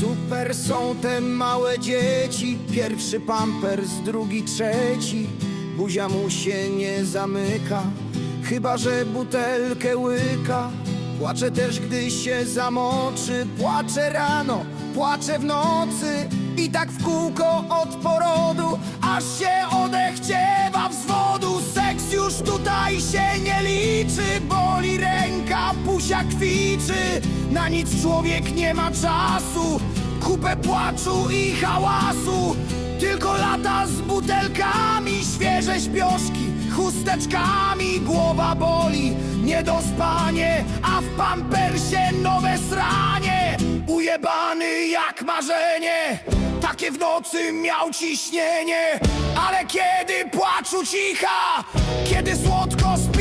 Super są te małe dzieci. Pierwszy pampers, drugi, trzeci. Buzia mu się nie zamyka Chyba, że butelkę łyka. Płacze też, gdy się zamoczy. Płacze rano, płacze w nocy. I tak w kółko od porodu Aż się odechciewa wzwodu. Seks już tutaj się nie liczy Boli ręka, pusia kwiczy Na nic człowiek nie ma czasu. Kupę płaczu i hałasu Tylko lata z butelkami Świeże śpioszki, chusteczkami Głowa boli, niedospanie A w pampersie nowe sranie. Ujebany jak marzenie Takie w nocy miał ciśnienie. Ale kiedy płaczu cicha Kiedy słodko spi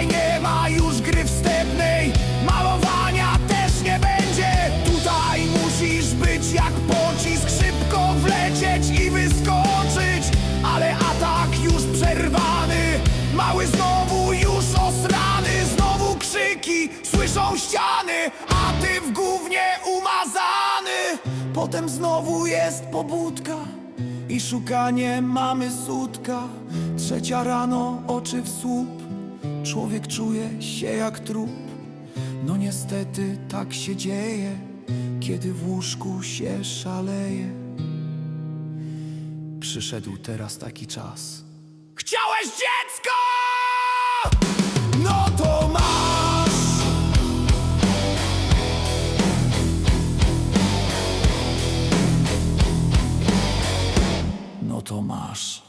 Tutaj nie ma już gry wstępnej. Malowania też nie będzie. Tutaj musisz być jak pocisk Szybko wlecieć i wyskoczyć. Ale atak już przerwany. Mały znowu już osrany. Znowu krzyki, słyszą ściany A ty w gównie umazany. Potem znowu jest pobudka I szukanie mamy sutka. Trzecia rano, oczy w słup Człowiek czuje się jak trup. No niestety tak się dzieje Kiedy w łóżku się szaleje. Przyszedł teraz taki czas. Chciałeś dziecko? No to masz! No to masz